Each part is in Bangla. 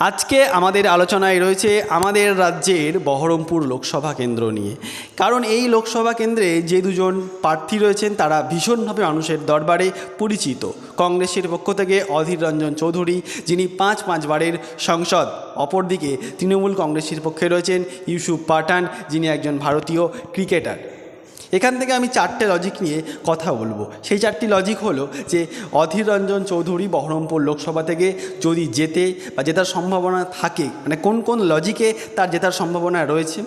আজকে আমাদের আলোচনায় রয়েছে আমাদের রাজ্যের বহরমপুর লোকসভা কেন্দ্র নিয়ে। কারণ এই লোকসভা কেন্দ্রে যে দুজন প্রার্থী রয়েছেন, তারা ভীষণভাবে মানুষের দরবারে পরিচিত। কংগ্রেসের পক্ষ থেকে অধীর রঞ্জন চৌধুরী, যিনি পাঁচ পাঁচবারের সংসদ। অপরদিকে তৃণমূল কংগ্রেসের পক্ষে রয়েছেন ইউসুফ পাঠান, যিনি একজন ভারতীয় ক্রিকেটার। এখান থেকে আমি চারটে লজিক নিয়ে কথা বলব। সেই চারটি লজিক হলো যে অধীর রঞ্জন চৌধুরী বহরমপুর লোকসভা থেকে যদি যেতে বা জেতার সম্ভাবনা থাকে মানে কোন কোন লজিকে তার জেতার সম্ভাবনা রয়েছে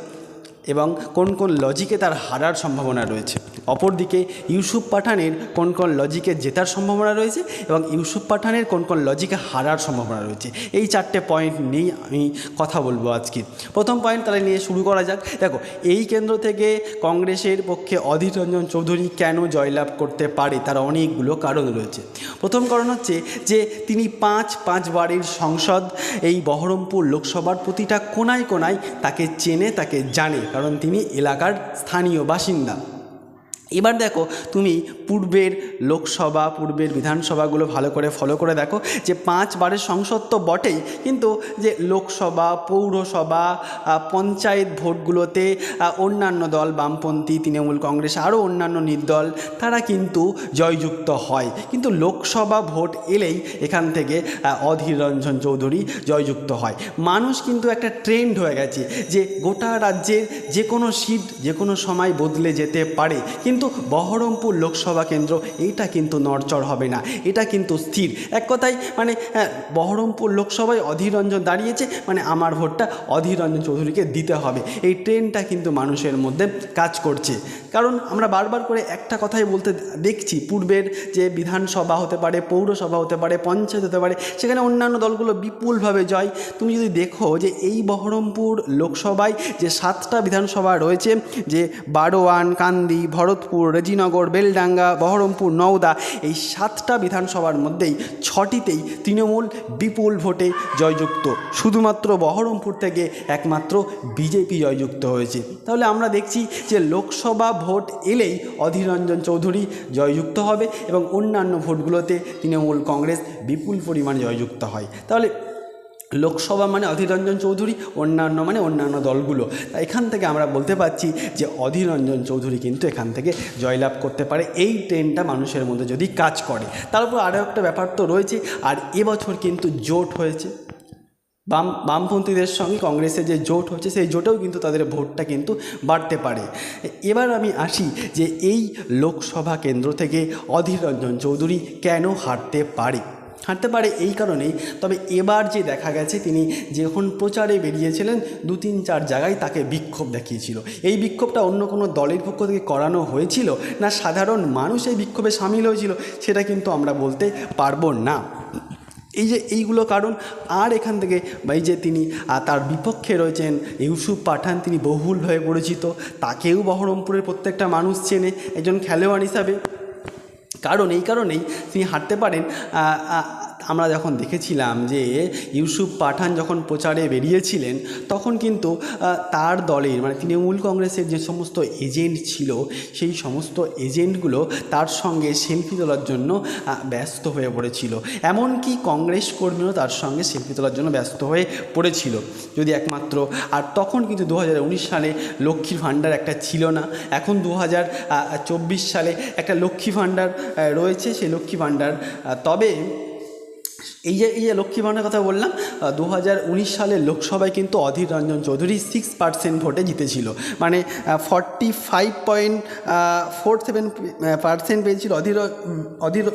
এবং কোন কোন লজিকে তার হারার সম্ভাবনা রয়েছে। অপরদিকে ইউসুফ পাঠানের কোন কোন লজিকে জেতার সম্ভাবনা রয়েছে এবং ইউসুফ পাঠানের কোন কোন লজিকে হারার সম্ভাবনা রয়েছে? এই চারটে পয়েন্ট নিয়েই আমি কথা বলব আজকে। প্রথম পয়েন্ট তাহলে নিয়ে শুরু করা যাক। দেখো, এই কেন্দ্র থেকে কংগ্রেসের পক্ষে অধীর রঞ্জন চৌধুরী কেন জয়লাভ করতে পারে? তার অনেকগুলো কারণ রয়েছে। প্রথম কারণ হচ্ছে যে, তিনি পাঁচ পাঁচবারের সংসদ এই বহরমপুর লোকসভার প্রতিটা কোনায় কোনায় তাকে চেনে, তাকে জানে। কারণ তিনি এলাকার স্থানীয় বাসিন্দা। এবার দেখো, তুমি পূর্বের লোকসভা, পূর্বের বিধানসভাগুলো ভালো করে ফলো করে দেখো যে পাঁচবারের সংসদ তো বটেই, কিন্তু যে লোকসভা, পৌরসভা পঞ্চায়েত ভোটগুলোতে অন্যান্য দল, বামপন্থী, তৃণমূল কংগ্রেস, আরও অন্যান্য নির্দল, তারা কিন্তু জয়যুক্ত হয়। কিন্তু লোকসভা ভোট এলেই এখান থেকে অধীর রঞ্জন চৌধুরী জয়যুক্ত হয়। মানুষ কিন্তু একটা ট্রেন্ড হয়ে গেছে যে গোটা রাজ্যের যে কোনো সিট যে কোনো সময় বদলে যেতে পারে। কিন্তু বহরমপুর লোকসভা কেন্দ্র এইটা কিন্তু নড়চড় হবে না। এটা কিন্তু স্থির। এক কথায় মানে হ্যাঁ, বহরমপুর লোকসভায় অধীর রঞ্জন দাঁড়িয়েছে মানে আমার ভোটটা অধীর রঞ্জন চৌধুরীকে দিতে হবে। এই ট্রেনটা কিন্তু মানুষের মধ্যে কাজ করছে। কারণ আমরা বারবার করে একটা কথাই বলতে দেখছি পূর্বের যে বিধানসভা হতে পারে পৌরসভা হতে পারে পঞ্চায়েত হতে পারে সেখানে অন্যান্য দলগুলো বিপুলভাবে জয়। তুমি যদি দেখো যে এই বহরমপুর লোকসভায় যে সাতটা বিধানসভা রয়েছে যে বারোয়ান কান্দি ভরতপুর রেজিনগর, বেলডাঙ্গা, বহরমপুর, নওদা এই সাতটা বিধানসভার মধ্যেই ছটিতেই তৃণমূল বিপুল ভোটে জয়যুক্ত। শুধুমাত্র বহরমপুর থেকে একমাত্র বিজেপি জয়যুক্ত হয়েছে। তাহলে আমরা দেখছি যে লোকসভা ভোট এলেই অধীর রঞ্জন চৌধুরী জয়যুক্ত হবে এবং অন্যান্য ভোটগুলোতে তৃণমূল কংগ্রেস বিপুল পরিমাণে জয়যুক্ত হয়। তাহলে লোকসভা মানে অধীর রঞ্জন চৌধুরী, অন্যান্য মানে অন্যান্য দলগুলো। তা এখান থেকে আমরা বলতে পারছি যে অধীর রঞ্জন চৌধুরী কিন্তু এখান থেকে জয়লাভ করতে পারে। এই ট্রেনটা মানুষের মধ্যে যদি কাজ করে। তার উপর আরও একটা ব্যাপার তো রয়েছে, আর এবছর কিন্তু জোট হয়েছে। বাম, বামপন্থীদের সঙ্গে কংগ্রেসের যে জোট হচ্ছে, সেই জোটেও কিন্তু তাদের ভোটটা কিন্তু বাড়তে পারে। এবার আমি আসি যে এই লোকসভা কেন্দ্র থেকে অধীর রঞ্জন চৌধুরী কেন হারতে পারে? হারতে পারে এই কারণেই। তবে এবার যে দেখা গেছে, তিনি যখন প্রচারে বেরিয়েছিলেন, দু তিন চার জায়গায় তাকে বিক্ষোভ দেখিয়েছিল। এই বিক্ষোভটা অন্য কোনো দলের পক্ষ থেকে করানো হয়েছিল না সাধারণ মানুষ এই বিক্ষোভে সামিল হয়েছিল, সেটা কিন্তু আমরা বলতে পারব না। এই যে এইগুলো কারণ, আর এখান থেকে এই যে তিনি তার বিপক্ষে রয়েছেন ইউসুফ পাঠান, তিনি বহুল হয়ে পরিচিত তাকেও বহরমপুরের প্রত্যেকটা মানুষ চেনে, একজন খেলোয়াড় হিসাবে। কারণ এই কারণেই তিনি হাঁটতে পারেন আমরা যখন দেখেছিলাম যে ইউসুফ পাঠান যখন প্রচারে বেরিয়েছিলেন, তখন কিন্তু তার দলের মানে তৃণমূল কংগ্রেসের যে সমস্ত এজেন্ট ছিল, সেই সমস্ত এজেন্টগুলো তার সঙ্গে সেলফি তোলার জন্য ব্যস্ত হয়ে পড়েছিল। এমনকি কংগ্রেস কর্মীও তার সঙ্গে সেলফি তোলার জন্য ব্যস্ত হয়ে পড়েছিল, যদি একমাত্র। আর তখন কিন্তু দু হাজার উনিশ সালে লক্ষ্মীর ভাণ্ডার একটা ছিল না। এখন দু হাজার চব্বিশ সালে একটা লক্ষ্মী ভাণ্ডার রয়েছে, সেই লক্ষ্মী ভাণ্ডার তবে এই যে এই যে লক্ষ্মী ভাণ্ডার কথা বললাম দু উনিশ সালের লোকসভায় কিন্তু অধীর রঞ্জন চৌধুরী সিক্স পার্সেন্ট ভোটে জিতেছিল। মানে forty five point four seven percent পেয়েছিল অধীর অধীর,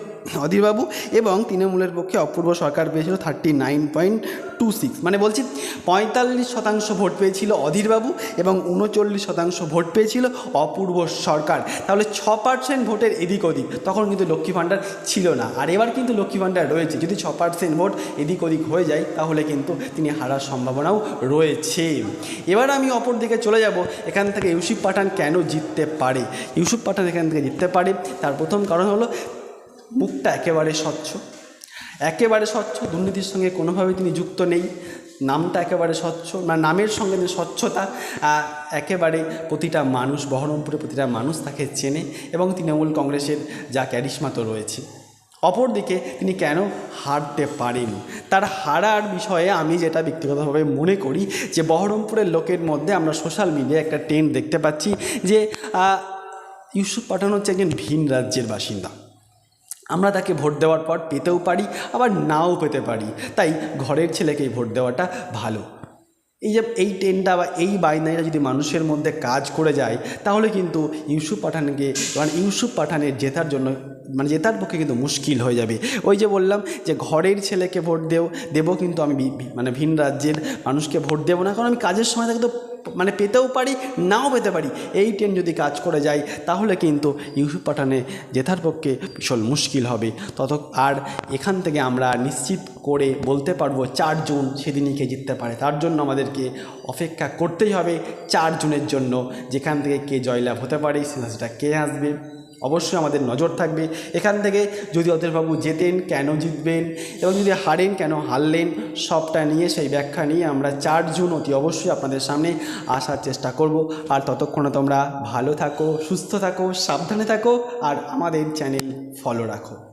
অধীরবাবু এবং তৃণমূলের পক্ষে অপূর্ব সরকার পেয়েছিল thirty nine point two six মানে বলছি, পঁয়তাল্লিশ শতাংশ ভোট পেয়েছিল অধীরবাবু এবং উনচল্লিশ শতাংশ ভোট পেয়েছিল অপূর্ব সরকার। তাহলে ছ পার্সেন্ট ভোটের এদিক ওদিক। তখন কিন্তু লক্ষ্মী ভাণ্ডার ছিল না। আর এবার কিন্তু লক্ষ্মী ভাণ্ডার রয়েছে। যদি ছ পার্সেন্ট ভোট এদিক ওদিক হয়ে যায়, তাহলে কিন্তু তিনি হারার সম্ভাবনাও রয়েছে। এবার আমি অপর দিকে চলে যাব। এখান থেকে ইউসুফ পাঠান কেন জিততে পারে? ইউসুফ পাঠান এখান থেকে জিততে পারে। তার প্রথম কারণ হলো মুখটা একেবারে স্বচ্ছ। একেবারে স্বচ্ছ, দুর্নীতির সঙ্গে কোনোভাবে তিনি যুক্ত নেই। নামটা একেবারে স্বচ্ছ মানে নামের সঙ্গে যে স্বচ্ছতা একেবারে প্রতিটা মানুষ, বহরমপুরে প্রতিটা মানুষ তাকে চেনে এবং তৃণমূল কংগ্রেসের যা ক্যারিশমা তো রয়েছে। অপরদিকে তিনি কেন হারতে পারেন? তার হারার বিষয়ে আমি যেটা ব্যক্তিগতভাবে মনে করি যে বহরমপুরের লোকের মধ্যে আমরা সোশ্যাল মিডিয়ায় একটা ট্রেন্ড দেখতে পাচ্ছি যে ইউসুফ পাঠান হচ্ছে একজন ভিন রাজ্যের বাসিন্দা। আমরা তাকে ভোট দেওয়ার পর পেতেও পারি, আবার নাও পেতে পারি। তাই ঘরের ছেলেকেই ভোট দেওয়াটা ভালো। এই যে এই ট্রেনটা বা এই বাইনারিটা যদি মানুষের মধ্যে কাজ করে যায়, তাহলে কিন্তু ইউসুফ পাঠানকে মানে ইউসুফ পাঠানের জেতার জন্য মানে জেতার পক্ষে কিন্তু মুশকিল হয়ে যাবে। ওই যে বললাম যে ঘরের ছেলেকে ভোট দেও, দেবো কিন্তু আমি মানে ভিন রাজ্যের মানুষকে ভোট দেবো না, কারণ আমি কাজের সময় তাকে তো মানে পেতেও পারি, নাও পেতে পারি। এই ট্রেন যদি কাজ করে যায়, তাহলে কিন্তু ইউসুফ পাঠানে জেতার পক্ষে ভীষণ মুশকিল হবে। তত আর এখান থেকে আমরা নিশ্চিত করে বলতে পারব, চার জুন সেদিনই কে জিততে পারে। তার জন্য আমাদেরকে অপেক্ষা করতেই হবে চার জুনের জন্য, যেখান থেকে কে জয়লাভ হতে পারে সেটা কে আসবে? অবশ্যই আমাদের নজর থাকবে। এখান থেকে যদি অধীরবাবু জেতেন কেন জিতবেন এবং যদি হারেন, কেন হারলেন, সবটা নিয়ে, সেই ব্যাখ্যা নিয়ে আমরা চার জুন অতি অবশ্যই আপনাদের সামনে আসার চেষ্টা করব। আর ততক্ষণে তোমরা ভালো থাকো, সুস্থ থাকো, সাবধানে থাকো, আর আমাদের চ্যানেল ফলো রাখো।